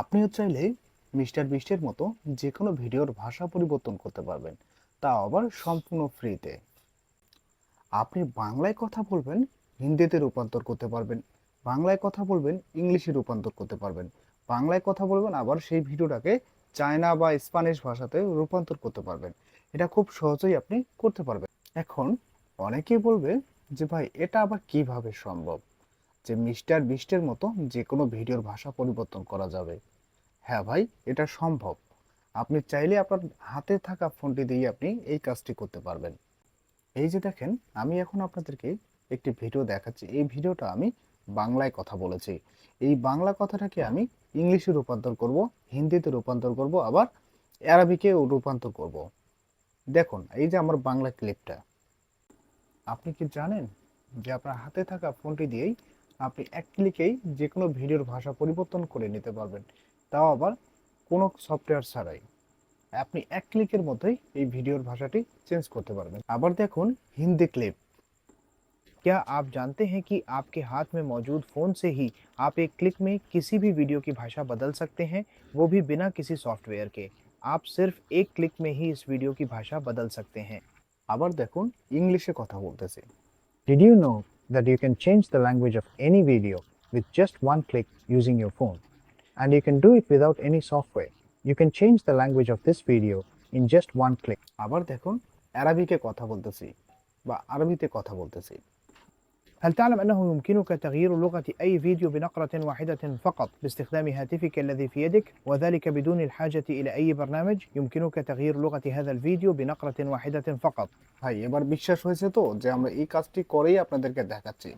আপনিও চাইলে মিস্টার বিস্টের মতো যে কোনো ভিডিওর ভাষা পরিবর্তন করতে পারবেন, তা আবার সম্পূর্ণ ফ্রিতে। আপনি বাংলায় কথা বলবেন, হিন্দিতে রূপান্তর করতে পারবেন, বাংলায় কথা বলবেন, ইংলিশে রূপান্তর করতে পারবেন, বাংলায় কথা বলবেন, আবার সেই ভিডিওটাকে চায়না বা স্প্যানিশ ভাষাতে রূপান্তর করতে পারবেন। এটা খুব সহজেই আপনি করতে পারবেন। এখন অনেকেই বলবে যে, ভাই, এটা আবার কীভাবে সম্ভব? যে মিস্টার বিস্টের মতো যে কোনো ভিডিওর ভাষা পরিবর্তন করা যাবে। হ্যাঁ ভাই, এটা সম্ভব। আপনি চাইলে আপনার হাতে থাকা ফোনটি দিয়ে আপনি এই কাজটি করতে পারবেন। এই যে দেখেন, আমি এখন আপনাদেরকে একটি ভিডিও দেখাচ্ছি। এই ভিডিওটা আমি বাংলায় কথা বলেছি। এই বাংলা কথাটাকে আমি ইংলিশে রূপান্তর করব, হিন্দিতে রূপান্তর করব, আবার অ্যারাবিকে রূপান্তর করব। দেখুন, এই যে আমার বাংলা ক্লিপটা। আপনি কি জানেন যে আপনার হাতে থাকা ফোনটি দিয়েই আপনি এক ক্লিকেই যে কোনো ভিডিওর ভাষা পরিবর্তন করে নিতে পারবেন তাও আবার কোনো সফটওয়্যার ছাড়াই আপনি এক ক্লিকের মধ্যেই এই ভিডিওর ভাষাটি চেঞ্জ করতে পারবেন আবার দেখুন হিন্দি ক্লিপ क्या आप जानते हैं कि आपके हाथ में मौजूद फ़ोन से ही आप एक क्लिक में किसी भी वीडियो की भाषा बदल सकते हैं वो भी बिना किसी सॉफ्टवेयर के आप सिर्फ एक क्लिक में ही इस वीडियो की भाषा बदल सकते हैं আবার দেখুন ইংলিশে কথা বলতেছে Did you know that you can change the language of any video with just one click using your phone? And you can do it without any software. You can change the language of this video in just one click. আবার দেখুন অ্যারাবিকে কথা বলতেছি বা আরবিতে কথা বলতেছি هل تعلم أنه يمكنك تغيير لغة أي فيديو بنقرة واحدة فقط باستخدام هاتفك الذي في يدك وذلك بدون الحاجة إلى أي برنامج يمكنك تغيير لغة هذا الفيديو بنقرة واحدة فقط ভাই এবার বিশ্বাস হয়েছে তো যে আমরা এই কাজটি করেই আপনাদেরকে দেখাচ্ছি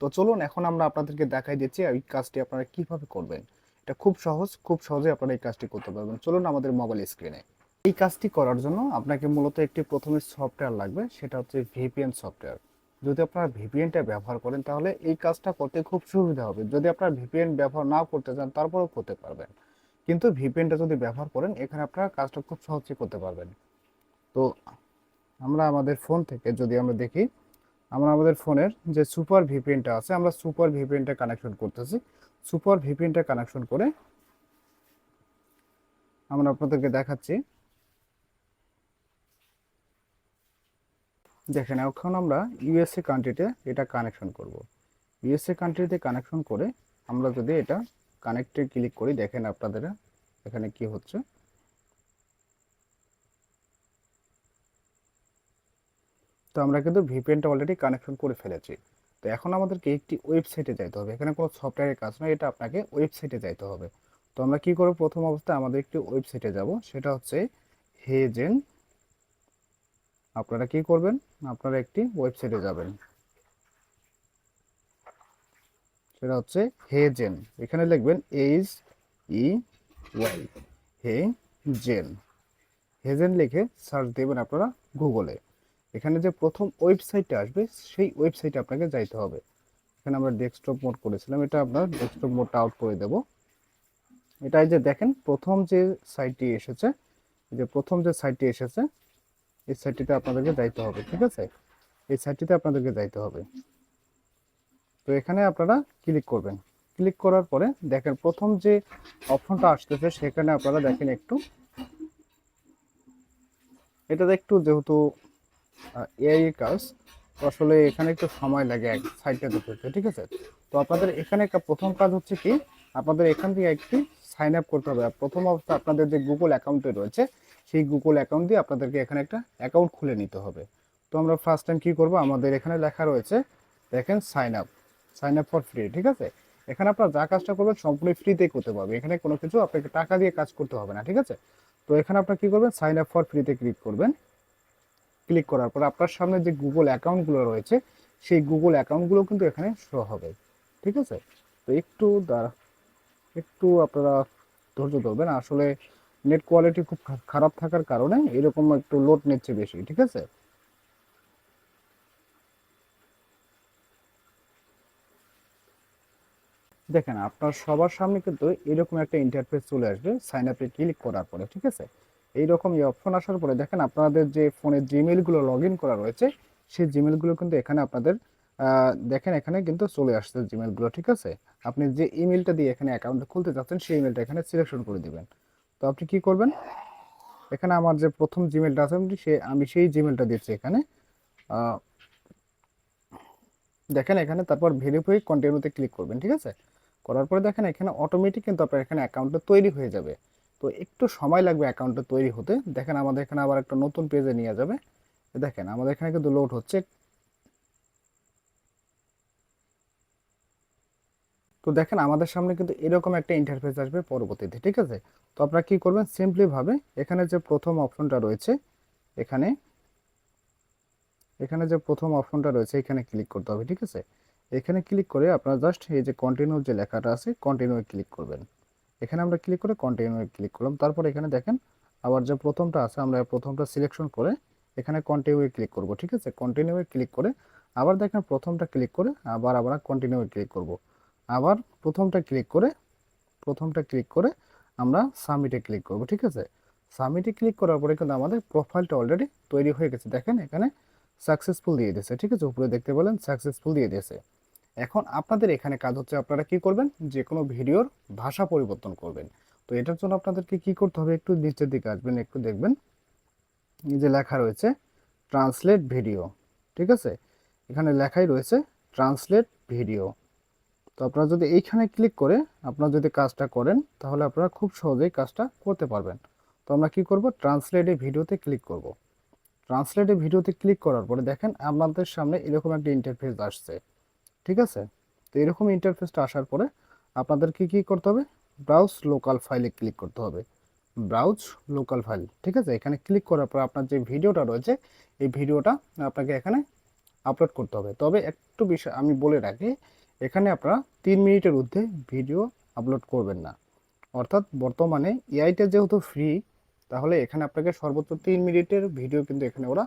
তো চলুন এখন আমরা আপনাদেরকে দেখাই দিচ্ছি এই কাজটি আপনারা কিভাবে করবেন এটা খুব সহজ খুব সহজে আপনারা এই কাজটি করতে পারবেন চলুন আমাদের মোবাইল স্ক্রিনে এই কাজটি করার জন্য আপনাকে মূলত একটি প্রথমে সফটওয়্যার লাগবে সেটা হচ্ছে ভিপিএন সফটওয়্যার যদি আপনারা ভিপিএনটা ব্যবহার করেন, তাহলে এই কাজটা করতে খুব সুবিধা হবে। যদি আপনারা ভিপিএন ব্যবহার না করতে চান, তারপরেও করতে পারবেন। কিন্তু ভিপিএনটা যদি ব্যবহার করেন, এখানে আপনারা কাজটা খুব সহজে করতে পারবেন। তো আমরা আমাদের ফোন থেকে যদি আমরা দেখি, আমরা আমাদের ফোনের যে সুপার ভিপিএনটা আছে, আমরা সুপার ভিপিএনটা কানেকশন করতেছি। সুপার ভিপিএনটা কানেকশন করে আমরা আপনাদেরকে দেখাচ্ছি। দেখেন, এখন আমরা ইউএসএ কান্ট্রিতে এটা কানেকশন করব। ইউএসএ কান্ট্রিতে কানেকশন করে আমরা যদি এটা কানেক্টে ক্লিক করি, দেখেন আপনাদের এখানে কি হচ্ছে। তো আমরা কিন্তু ভিপিএনটা অলরেডি কানেকশন করে ফেলেছি। তো এখন আমাদেরকে একটি ওয়েবসাইটে যাইতে হবে। এখানে কোনো সফটওয়্যারের কাজ নয়, এটা আপনাকে ওয়েবসাইটে যাইতে হবে। তো আমরা কি করব? প্রথম অবস্থায় আমাদের একটি ওয়েবসাইটে যাব, সেটা হচ্ছে হেজেন আপনারা কি করবেন? আপনারা একটি ওয়েবসাইটে যাবেন। সেটা হচ্ছে হেজেন। এখানে লিখবেন H E Y hey gen HeyGen লিখে সার্চ দেবেন আপনারা গুগলে। এখানে যে প্রথম ওয়েবসাইটটা আসবে, সেই ওয়েবসাইটে আপনাকে যাইতে হবে। এখানে আমরা ডেস্কটপ মোড করেছিলাম, এটা আপনার ডেস্কটপ মোডটা আউট করে দেব। এটাই যে দেখেন, প্রথম যে সাইটটি এসেছে যে প্রথম যে সাইটটি এসেছে এই সাইটটিতে আপনাদেরকে যাইতে হবে, ঠিক আছে? এই সাইটটিতে আপনাদেরকে যাইতে হবে। তো এখানে আপনারা ক্লিক করবেন। ক্লিক করার পরে দেখেন প্রথম যে অপশনটা আসতেছে, সেখানে আপনারা দেখেন একটু। এটাতে একটু যেহেতু এআই কাজ আসলে এখানে একটু সময় লাগে এক সাইটটা দেখতে ঠিক আছে? তো আপনাদের এখানে একটা প্রথম কাজ হচ্ছে কি, আপনাদের এখান থেকে একটি সাইন আপ করতে হবে। প্রথম অবস্থা আপনাদের যে গুগল অ্যাকাউন্টে রয়েছে সেই গুগল অ্যাকাউন্ট দিয়ে আপনাদেরকে এখানে একটা অ্যাকাউন্ট খুলে নিতে হবে। তো আমরা ফার্স্ট টাইম কী করব? আমাদের এখানে লেখা রয়েছে, দেখেন sign up sign up for free ঠিক আছে? এখানে আপনারা যা কাজটা করবেন, সম্পূর্ণ ফ্রিতেই করতে পারবে এখানে কোনো কিছু আপনাকে টাকা দিয়ে কাজ করতে হবে না, ঠিক আছে? তো এখানে আপনার কী করবেন? সাইন আপ ফর ফ্রিতে ক্লিক করবেন। ক্লিক করার পর আপনার সামনে যে গুগল অ্যাকাউন্টগুলো রয়েছে, সেই গুগল অ্যাকাউন্টগুলো কিন্তু এখানে শো হবে, ঠিক আছে? তো একটু দাঁড়া, একটু আপনারা ধৈর্য ধরবেন। আসলে নেট কোয়ালিটি খুব খারাপ থাকার কারণে এরকম একটু লোড নিচ্ছে বেশি, ঠিক আছে? দেখেন, আপনার সবার সামনে কিন্তু এরকম একটা ইন্টারফেস চলে আসবে সাইন আপে ক্লিক করার পরে, ঠিক আছে? এইরকম এই অপশন আসার পরে দেখেন, আপনাদের যে ফোনে জিমেলগুলো লগ ইন করা রয়েছে, সেই জিমেলগুলো কিন্তু এখানে আপনাদের দেখেন, এখানে কিন্তু চলে আসছে জিমেলগুলো ঠিক আছে? আপনি যে ইমেলটা দিয়ে এখানে অ্যাকাউন্ট খুলতে চাচ্ছেন সেই ইমেলটা এখানে সিলেকশন করে দিবেন। তো আপনি কি করবেন? এখানে আমার যে প্রথম জিমেলটা আছে সে আমি সেই জিমেলটা দিচ্ছি এখানে। দেখেন এখানে তারপর ভেরিফাই কন্টিনিউতে ক্লিক করবেন, ঠিক আছে? করার পরে দেখেন এখানে অটোমেটিক কিন্তু আপনার এখানে অ্যাকাউন্টটা তৈরি হয়ে যাবে। তো একটু সময় লাগবে অ্যাকাউন্টটা তৈরি হতে। দেখেন আমাদের এখানে আবার একটা নতুন পেজে নিয়ে যাবে। দেখেন, আমাদের এখানে কিন্তু লোড হচ্ছে তো দেখেন আমাদের সামনে কিন্তু এরকম একটা ইন্টারফেস আসবে পরবর্তীতে, ঠিক আছে? তো আপনারা কি করবেন? সিম্পলিভাবে এখানে যে প্রথম অপশনটা রয়েছে, এখানে এখানে যে প্রথম অপশনটা রয়েছে, এখানে ক্লিক করতে হবে, ঠিক আছে? এখানে ক্লিক করে আপনারা জাস্ট এই যে কন্টিনিউ যে লেখাটা আছে কন্টিনিউ ক্লিক করবেন। এখানে আমরা ক্লিক করে কন্টিনিউ ক্লিক করলাম। তারপর এখানে দেখেন আবার যে প্রথমটা আছে, আমরা প্রথমটা সিলেকশন করে এখানে কন্টিনিউ ক্লিক করব, ঠিক আছে? কন্টিনিউ ক্লিক করে আবার দেখেন প্রথমটা ক্লিক করে আবার আবার কন্টিনিউ ক্লিক করব। আবার প্রথমটা ক্লিক করে, প্রথমটা ক্লিক করে আমরা সাবমিটে ক্লিক করব, ঠিক আছে? সাবমিটে ক্লিক করার পরে কিন্তু আমাদের প্রোফাইলটা অলরেডি তৈরি হয়ে গেছে। দেখেন এখানে সাকসেসফুল দিয়ে দিয়েছে, ঠিক আছে? উপরে দেখতে পেলেন সাকসেসফুল দিয়ে দিয়েছে। এখন আপনাদের এখানে কাজ হচ্ছে আপনারা কি করবেন? যে কোনো ভিডিওর ভাষা পরিবর্তন করবেন। তো এটার জন্য আপনাদেরকে কি করতে হবে? একটু নিচের দিকে আসবেন, একটু দেখবেন। যে লেখা রয়েছে ট্রান্সলেট ভিডিও ঠিক আছে? এখানে লেখাই রয়েছে ট্রান্সলেট ভিডিও তো আপনারা যদি এইখানে ক্লিক করে আপনারা যদি কাজটা করেন, তাহলে আপনারা খুব সহজেই কাজটা করতে পারবেন। তো আমরা কি করব? ট্রান্সলেটে ভিডিওতে ক্লিক করব। ট্রান্সলেটে ভিডিওতে ক্লিক করার পরে দেখেন আপনাদের সামনে এরকম একটা ইন্টারফেস আসছে। ঠিক আছে? তো এরকম ইন্টারফেসটা আসার পরে আপনাদেরকে কি করতে হবে? ব্রাউজ লোকাল ফাইলে ক্লিক করতে হবে। ব্রাউজ লোকাল ফাইল ঠিক আছে? এখানে ক্লিক করার পর আপনার যে ভিডিওটা রয়েছে, এই ভিডিওটা আপনাকে এখানে আপলোড করতে হবে। তবে একটু বিষয় আমি বলে রাখি এখানে আপনারা তিন মিনিটের ঊর্ধ্বে ভিডিও আপলোড করবেন না। অর্থাৎ বর্তমানে এআইটা যেহেতু ফ্রি তাহলে এখানে আপনাকে সর্বোচ্চ তিন মিনিটের ভিডিও কিন্তু এখানে ওরা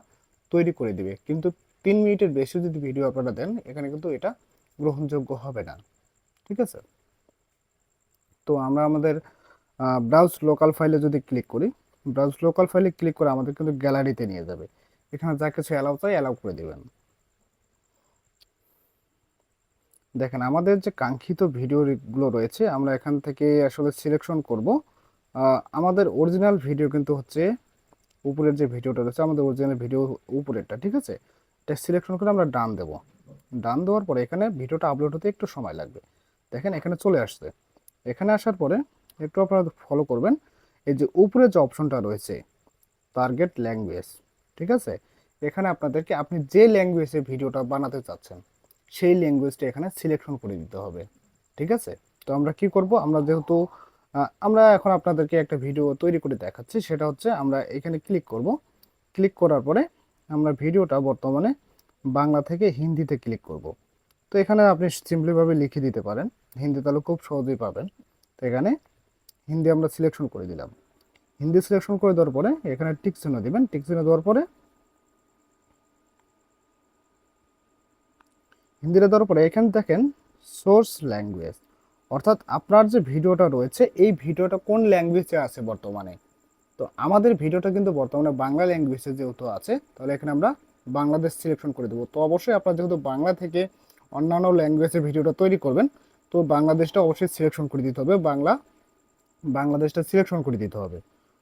তৈরি করে দিবে। কিন্তু তিন মিনিটের বেশি যদি ভিডিও আপনারা দেন, এখানে কিন্তু এটা গ্রহণযোগ্য হবে না। ঠিক আছে? তো আমরা আমাদের ব্রাউজ লোকাল ফাইলে যদি ক্লিক করি ব্রাউজ লোকাল ফাইলে ক্লিক করে আমাদের কিন্তু গ্যালারিতে নিয়ে যাবে। এখানে যা কিছু অ্যালাউ চাই অ্যালাউ করে দেবেন। দেখেন, আমাদের যে কাঙ্ক্ষিত ভিডিওগুলো রয়েছে, আমরা এখান থেকে আসলে সিলেকশন করব। আমাদের অরিজিনাল ভিডিও কিন্তু হচ্ছে উপরের যে ভিডিওটা রয়েছে, আমাদের অরিজিনাল ভিডিও উপরেরটা, ঠিক আছে? এটা সিলেকশন করে আমরা ডান দেব। ডান দেওয়ার পরে এখানে ভিডিওটা আপলোড হতে একটু সময় লাগবে। দেখেন, এখানে চলে আসছে। এখানে আসার পরে একটু আপনারা ফলো করবেন। এই যে উপরে যে অপশনটা রয়েছে টার্গেট ল্যাঙ্গুয়েজ ঠিক আছে? এখানে আপনাদেরকে, আপনি যে ল্যাঙ্গুয়েজে ভিডিওটা বানাতে চাচ্ছেন সেই ল্যাঙ্গুয়েজটা এখানে সিলেকশন করে দিতে হবে, ঠিক আছে? তো আমরা কি করব? আমরা যেহেতু আমরা এখন আপনাদেরকে একটা ভিডিও তৈরি করে দেখাচ্ছি, সেটা হচ্ছে আমরা এখানে ক্লিক করব। ক্লিক করার পরে আমরা ভিডিওটা বর্তমানে বাংলা থেকে হিন্দিতে ক্লিক করব। তো এখানে আপনি সিম্পলিভাবে লিখে দিতে পারেন। হিন্দি তাহলে খুব সহজেই পাবেন। তো এখানে হিন্দি আমরা সিলেকশন করে দিলাম। হিন্দি সিলেকশন করে দেওয়ার পরে এখানে টিক চিহ্ন দিবেন। টিক চিহ্ন দেওয়ার পরে হিন্দিতে দেওয়ার পরে এখানে দেখেন সোর্স ল্যাঙ্গুয়েজ অর্থাৎ আপনার যে ভিডিওটা রয়েছে, এই ভিডিওটা কোন ল্যাঙ্গুয়েজে আছে বর্তমানে? তো আমাদের ভিডিওটা কিন্তু বর্তমানে বাংলা ল্যাঙ্গুয়েজে যেহেতু আছে, তাহলে এখানে আমরা বাংলাদেশ সিলেকশন করে দেবো। তো অবশ্যই আপনার যেহেতু বাংলা থেকে অন্যান্য ল্যাঙ্গুয়েজে ভিডিওটা তৈরি করবেন, তো বাংলাদেশটা অবশ্যই সিলেকশন করে দিতে হবে, বাংলা, বাংলাদেশটা সিলেকশন করে দিতে হবে।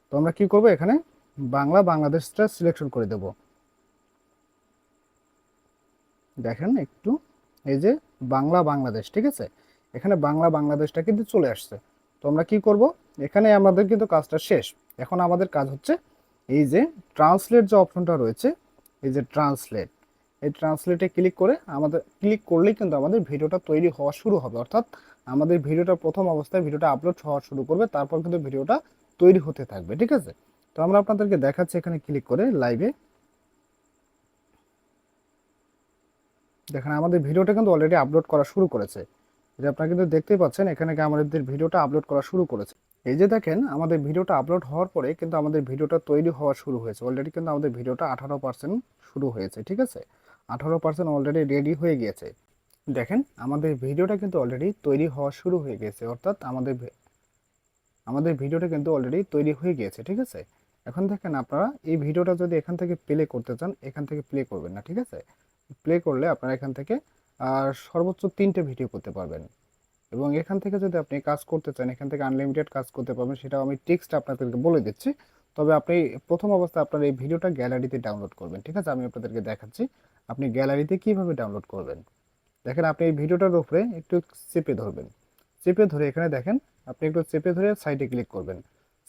তো আমরা কি করব এখানে? বাংলা, বাংলাদেশটা সিলেকশন করে দেব। দেখেন একটু। এই যে বাংলা বাংলাদেশ, ঠিক আছে? এখানে বাংলা বাংলাদেশটা কিন্তু চলে আসছে। তো আমরা কি করব? এখানে আমাদের কিন্তু কাজটা শেষ। এখন আমাদের কাজ হচ্ছে এই যে ট্রান্সলেট যে অপশনটা রয়েছে, এই যে ট্রান্সলেট, এই ট্রান্সলেটে ক্লিক করে আমাদের, ক্লিক করলেই কিন্তু আমাদের ভিডিওটা তৈরি হওয়া শুরু হবে। অর্থাৎ আমাদের ভিডিওটা প্রথম অবস্থায় ভিডিওটা আপলোড হওয়া শুরু করবে, তারপর কিন্তু ভিডিওটা তৈরি হতে থাকবে, ঠিক আছে? তো আমরা আপনাদেরকে দেখাচ্ছি এখানে ক্লিক করে লাইভে। দেখেন, আমাদের ভিডিওটা কিন্তু অলরেডি আপলোড করা শুরু করেছে। যে আপনারা কিন্তু দেখতেই পাচ্ছেন, এখানে আমাদের ভিডিওটা আপলোড করা শুরু করেছে। এই যে দেখেন, আমাদের ভিডিওটা আপলোড হওয়ার পরে কিন্তু আমাদের ভিডিওটা তৈরি হওয়া শুরু হয়েছে। অলরেডি কিন্তু আমাদের ভিডিওটা আঠারো পার্সেন্ট শুরু হয়েছে, ঠিক আছে? আঠারো পার্সেন্ট অলরেডি রেডি হয়ে গিয়েছে। দেখেন, আমাদের ভিডিওটা কিন্তু অলরেডি তৈরি হওয়া শুরু হয়ে গেছে অর্থাৎ আমাদের আমাদের ভিডিওটা কিন্তু অলরেডি তৈরি হয়ে গিয়েছে, ঠিক আছে? এখন দেখেন, আপনারা এই ভিডিওটা যদি এখান থেকে প্লে করতে চান, এখান থেকে প্লে করবেন না, ঠিক আছে? প্লে করলে আপনারা এখান থেকে আর সর্বোচ্চ তিনটে ভিডিও করতে পারবেন। এবং এখান থেকে যদি আপনি কাজ করতে চান, এখান থেকে আনলিমিটেড কাজ করতে পারবেন, সেটাও আমি টেক্সট আপনাদেরকে বলে দিচ্ছি। তবে আপনি প্রথম অবস্থায় আপনার এই ভিডিওটা গ্যালারিতে ডাউনলোড করবেন, ঠিক আছে? আমি আপনাদেরকে দেখাচ্ছি, আপনি গ্যালারিতে কীভাবে ডাউনলোড করবেন। দেখেন, আপনি এই ভিডিওটার উপরে একটু চেপে ধরবেন। চেপে ধরে এখানে দেখেন, আপনি একটু চেপে ধরে সাইডে ক্লিক করবেন।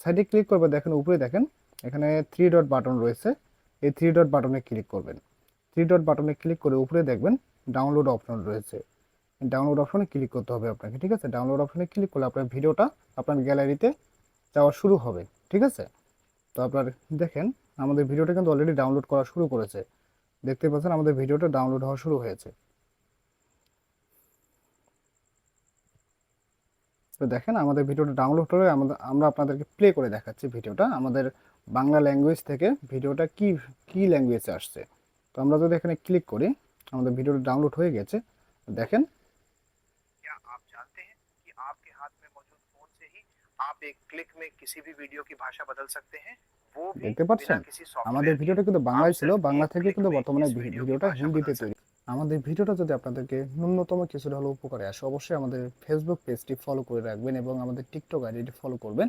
সাইডে ক্লিক করবে দেখেন, উপরে দেখেন, এখানে থ্রি ডট বাটন রয়েছে। এই থ্রি ডট বাটনে ক্লিক করবেন। থ্রি ডট বাটনে ক্লিক করে উপরে দেখবেন ডাউনলোড অপশন রয়েছে। ডাউনলোড অপশনে ক্লিক করতে হবে আপনাকে, ঠিক আছে? ডাউনলোড অপশনে ক্লিক করলে আপনার ভিডিওটা আপনার গ্যালারিতে যাওয়া শুরু হবে, ঠিক আছে? তো আপনার দেখেন, আমাদের ভিডিওটা কিন্তু অলরেডি ডাউনলোড করা শুরু করেছে। দেখতে পাচ্ছেন আমাদের ভিডিওটা ডাউনলোড হওয়া শুরু হয়েছে। তো দেখেন, আমাদের ভিডিওটা ডাউনলোড হলে আমাদের আমরা আপনাদেরকে প্লে করে দেখাচ্ছি ভিডিওটা। আমাদের বাংলা ল্যাঙ্গুয়েজ থেকে ভিডিওটা কি কি ল্যাঙ্গুয়েজে আসছে? তো আমরা যদি এখানে ক্লিক করি আমাদের ভিডিওটা ডাউনলোড হয়ে গেছে দেখেন। আমাদের ভিডিওটা কিন্তু বাংলায় ছিল বাংলা থেকে কিন্তু বর্তমানে ভিডিওটা হিন্দিতে তৈরি আমাদের ভিডিওটা যদি আপনাদেরকে ন্যূনতম কিছুটা হলেও উপকারে আসে, অবশ্যই আমাদের ফেসবুক পেজটি ফলো করে রাখবেন এবং আমাদের টিকটক আইডিটি ফলো করবেন।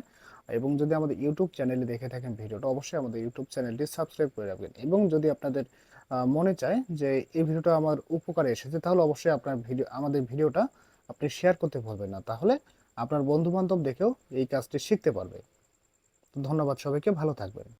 এবং যদি আমাদের ইউটিউব চ্যানেলে দেখে থাকেন ভিডিওটা, অবশ্যই আমাদের ইউটিউব চ্যানেলটি সাবস্ক্রাইব করে রাখবেন। এবং যদি আপনাদের মনে চায় যে এই ভিডিওটা আমার উপকারে এসেছে, তাহলে অবশ্যই আপনার ভিডিও আমাদের ভিডিওটা আপনি শেয়ার করতে ভুলবেন না। তাহলে আপনার বন্ধু বান্ধব দেখেও এই কাজটি শিখতে পারবে। ধন্যবাদ সবাইকে, ভালো থাকবেন।